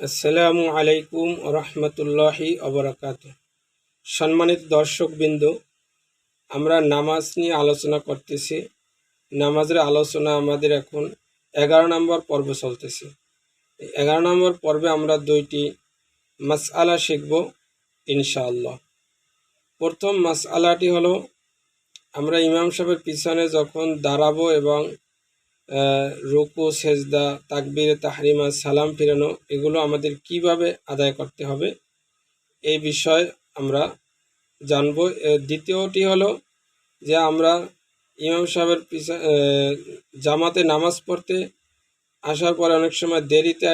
আসসালামু আলাইকুম রহমতুল্লাহি অবরাকাত। সম্মানিত দর্শকবৃন্দ, আমরা নামাজ নিয়ে আলোচনা করতেছি। নামাজের আলোচনা আমাদের এখন এগারো নম্বর পর্ব চলতেছে। এগারো নম্বর পর্বে আমরা দুইটি মাস মাসআলা শিখব ইনশাআল্লাহ। প্রথম মাসআলাটি হলো, আমরা ইমাম সাহেবের পিছনে যখন দাঁড়াবো এবং রুকু, সেজদা, তাকবিরে, তাহরিমা সালাম ফিরানো, এগুলো আমাদের কীভাবে আদায় করতে হবে এই বিষয় আমরা জানব। দ্বিতীয়টি হলো যে আমরা ইমাম সাহেবের পিছা জামাতে নামাজ পড়তে আসার পরে অনেক সময় দেরিতে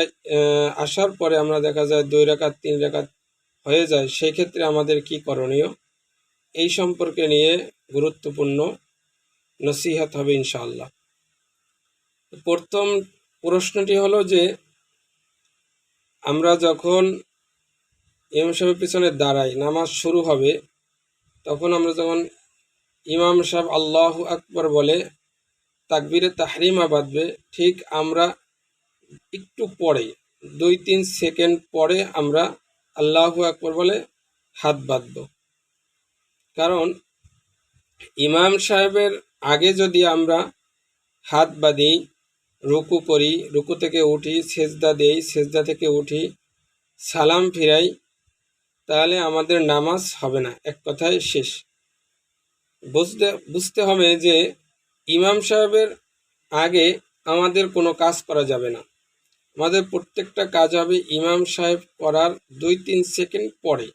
আসার পরে আমরা দেখা যায় দুই রেখাত, তিন রেখাত হয়ে যায় সেই ক্ষেত্রে আমাদের কি করণীয়? এই সম্পর্কে নিয়ে গুরুত্বপূর্ণ নসিহাত হবে ইনশাআল্লাহ। প্রথম প্রশ্নটি হলো যে, আমরা যখন ইমাম সাহেবের পিছনে দাঁড়াই, নামাজ শুরু হবে, তখন আমরা যখন ইমাম সাহেব আল্লাহ আকবর বলে, তাকবিরে তাহরিমা বাঁধবে, ঠিক আমরা একটু পরে দুই তিন সেকেন্ড পরে আমরা আল্লাহ আকবর বলে হাত বাঁধব। কারণ ইমাম সাহেবের আগে যদি আমরা হাত বাঁধি রুকু করি, রুকু থেকে উঠি, সেজদা দেই, সেজদা থেকে উঠি, সালাম ফিরাই, তাহলে আমাদের নামাজ হবে না, এক কথায় শেষ। বুঝতে বুঝতে হবে যে ইমাম সাহেবের আগে আমাদের কোনো কাজ করা যাবে না। আমাদের প্রত্যেকটা কাজ হবে ইমাম সাহেব করার দুই তিন সেকেন্ড পরে।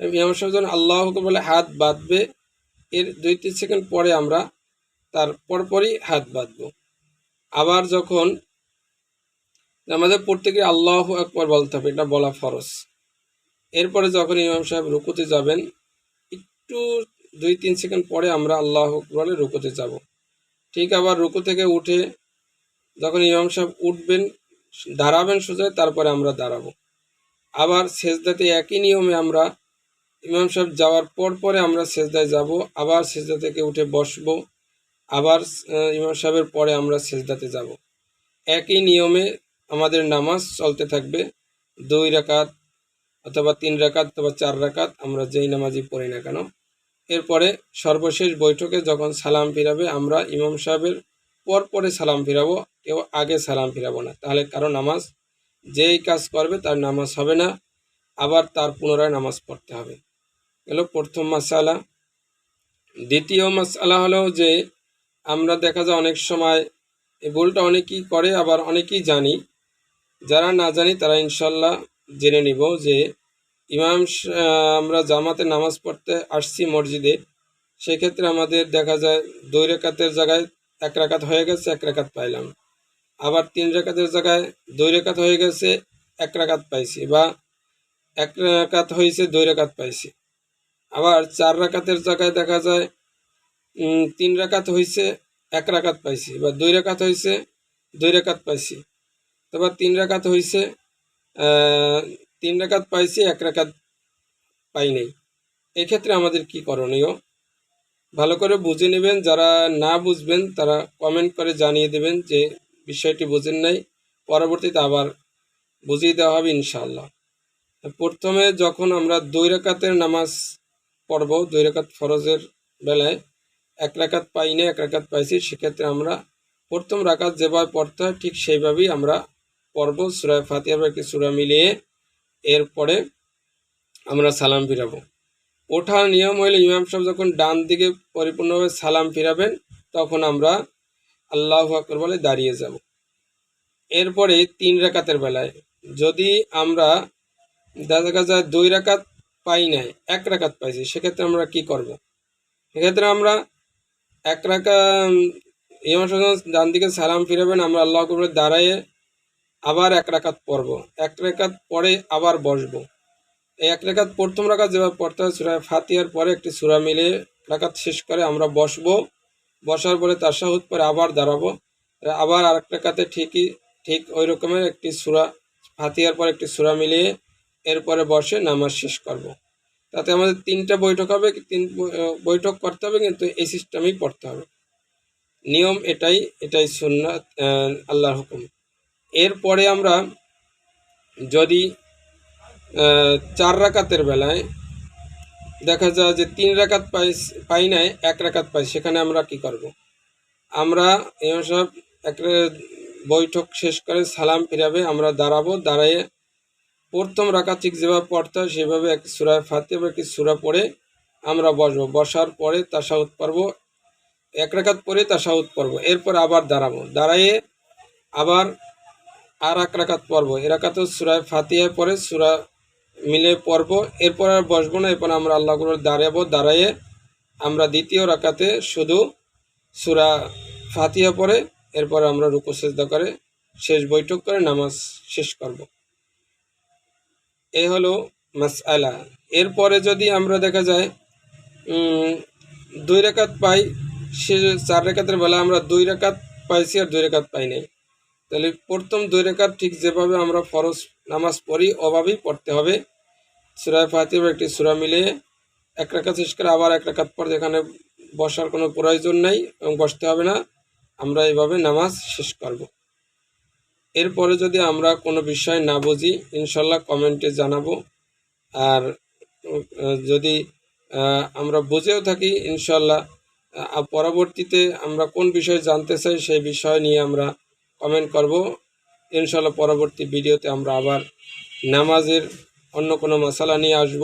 ইমাম সাহেব যখন আল্লাহ বলে হাত বাঁধবে, এর দুই তিন সেকেন্ড পরে আমরা তার পরপরই হাত বাঁধবো। আবার যখন আমাদের প্রত্যেকে আল্লাহ একবার বলতে হবে, এটা বলা ফরজ। এরপরে যখন ইমাম সাহেব রুকুতে যাবেন, একটু দুই তিন সেকেন্ড পরে আমরা আল্লাহ বলে রুকুতে যাব। ঠিক আবার রুকু থেকে উঠে যখন ইমাম সাহেব উঠবেন, দাঁড়াবেন সোজা তারপরে আমরা দাঁড়াবো। আবার সেজদাতে একই নিয়মে আমরা ইমাম সাহেব যাওয়ার পর পরে আমরা সেজদায় যাব, আবার সেজদা থেকে উঠে বসবো। আবার ইমাম সাহেবের পরে আমরা সেজদাতে যাব। একই নিয়মে আমাদের নামাজ চলতে থাকবে। দুই রাকাত অথবা তিন রাকাত অথবা চার রাকাত আমরা যেই নামাজই পড়ি না কেন। এরপরে সর্বশেষ বৈঠকে যখন সালাম ফিরাবে, আমরা ইমাম সাহেবের পর পরে সালাম ফিরাবো, কেউ আগে সালাম ফিরাবো না। তাহলে কারও নামাজ যেই কাজ করবে তার নামাজ হবে না, আবার তার পুনরায় নামাজ পড়তে হবে। এগুলো প্রথম মাসালা। দ্বিতীয় মাসালা হলো যে আমরা দেখা যায় অনেক সময় এই ভুলটা অনেকেই করে, আবার অনেকেই জানি। যারা না জানি তারা ইনশাল্লাহ জেনে নিব যে ইমাম আমরা জামাতে নামাজ পড়তে আসছি মসজিদে, সেক্ষেত্রে আমাদের দেখা যায় দুই রেখাতের জায়গায় এক রাকাত হয়ে গেছে, এক রাকাত পাইলাম। আবার তিন রেখাতের জায়গায় দুই রেখাত হয়ে গেছে, এক রাকাত পাইছি বা এক রেখাত হয়েছে দুই রেখাত পাইছি। আবার চার রাকাতের জায়গায় দেখা যায় তিন রাকাত হয়েছে এক রাকাত পাইছি। বা দুই রাকাত হয়েছে দুই রাকাত পাইছি। তারপর তিন রাকাত হয়েছে তিন রাকাত পাইছি, এক রাকাত পাই নাই। এক্ষেত্রে আমাদের কি করণীয়? ভালো করে বুঝে নেবেন, যারা না বুঝবেন, তারা কমেন্ট করে জানিয়ে দেবেন যে বিষয়টি বুঝেন নাই। পরবর্তীতে আবার বুঝিয়ে দেওয়া হবে ইনশাআল্লাহ। প্রথমে যখন আমরা দুই রাকাতের নামাজ পড়ব, দুই রাকাত ফরজের বেলায় এক রাকাত পাই না, এক রাকাত পাইছি। সেক্ষেত্রে আমরা প্রথম রাকাত যেভাবে পড়তে হয়, ঠিক সেইভাবেই আমরা পড়ব সুরায় ফাতিহা বা একটি সুরা মিলিয়ে। এরপরে আমরা সালাম ফিরাবো। ওঠার নিয়ম হলে ইমাম সাহেব যখন ডান দিকে পরিপূর্ণভাবে সালাম ফিরাবেন, তখন আমরা আল্লাহ আকবর বলে দাঁড়িয়ে যাব। এরপরে তিন রাকাতের বেলায় যদি আমরা দেখা যায় দুই রাকাত পাই নাই, এক রাকাত পাইছি, সেক্ষেত্রে আমরা কি করব? সেক্ষেত্রে আমরা এক রাকা ইমাম ডান দিকে সালাম ফিরাবেন, আমরা আল্লাহ আকবর দাঁড়ায়ে আবার এক রাকাত পড়ব। এক রেখাত পরে আবার বসবো। এই এক রেখাত প্রথম রাকাত যেভাবে পড়তে হয়, সুরা ফাতিহার পরে একটি সুরা মিলে রাকাত শেষ করে আমরা বসবো। বসার পরে তার সাহুদ পরে আবার দাঁড়াবো। আবার আরেক রাকাতে ঠিকই, ঠিক ওই রকমের একটি সুরা ফাতিয়ার পর একটি সুরা মিলিয়ে এরপরে বসে নামাজ শেষ করব। তাতে আমাদের তিনটা বৈঠক হবে তিন বৈঠক করতে হবে কিন্তু এই সিস্টেমেই পড়তে হবে নিয়ম এটাই এটাই সুন্নাত আহ, আল্লাহর হুকুম এরপরে আমরা যদি চার রাকাতের বেলায় দেখা যায় যে তিন রাকাত পাই পাই নাই এক রাকাত পাই সেখানে আমরা কি করব। আমরা ইমাম সব এক বৈঠক শেষ করে সালাম ফিরাবে আমরা দাঁড়াবো দাঁড়ায়ে প্রথম রাকাত ঠিক যেভাবে পড়তে হয়, সেভাবে এক সুরায় ফাতে বা একটি সুরা পড়ে আমরা বসবো। বসার পরে তাসাউদ পড়ব। এক রাকাত পরে তাসাউদ পড়ব। এরপর আবার দাঁড়াবো। দাঁড়ায়ে আবার আর এক রাকাত পড়ব। এ রাকাত সুরায় ফাতিয়ায় পরে সুরা মিলে পড়ব। এরপর আর বসবো না। এরপর আমরা আল্লাহ করে দাঁড়াবো। দাঁড়াইয়ে আমরা দ্বিতীয় রাকাতে শুধু সুরা ফাতিয়া পড়ে। এরপর আমরা রুকু করে শেষ বৈঠক করে নামাজ শেষ করব। এই হলো মাসআলা। এরপরে যদি আমরা দেখা যায় দুই রেখাত পাই, সে চার রেখাতের বেলা আমরা দুই রেখাত পাইছি আর দুই রেখাত পাই নাই। তাহলে প্রথম দুই রেখাত ঠিক যেভাবে আমরা ফরজ নামাজ পড়ি ওভাবেই পড়তে হবে। সুরায় ফাতিহা একটি সুরা মিলিয়ে এক রেখাত শেষ করে আবার এক রেখাত পর যেখানে বসার কোনো প্রয়োজন নেই এবং বসতে হবে না, আমরা এইভাবে নামাজ শেষ করব। এরপরে যদি আমরা কোনো বিষয় না বুঝি, ইনশাল্লাহ কমেন্টে জানাব। আর যদি আমরা বুঝেও থাকি, ইনশাল্লাহ পরবর্তীতে আমরা কোন বিষয় জানতে চাই সেই বিষয় নিয়ে আমরা কমেন্ট করব। ইনশাল্লাহ পরবর্তী ভিডিওতে আমরা আবার নামাজের অন্য কোনো মশালা নিয়ে আসব।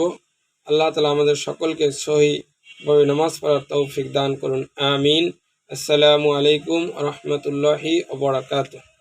আল্লাহ তালা আমাদের সকলকে সহিভাবে নামাজ পড়ার তৌফিক দান করুন। আমিন। আসসালামু আলাইকুম রহমতুল্লাহি ওবরাকাতুহ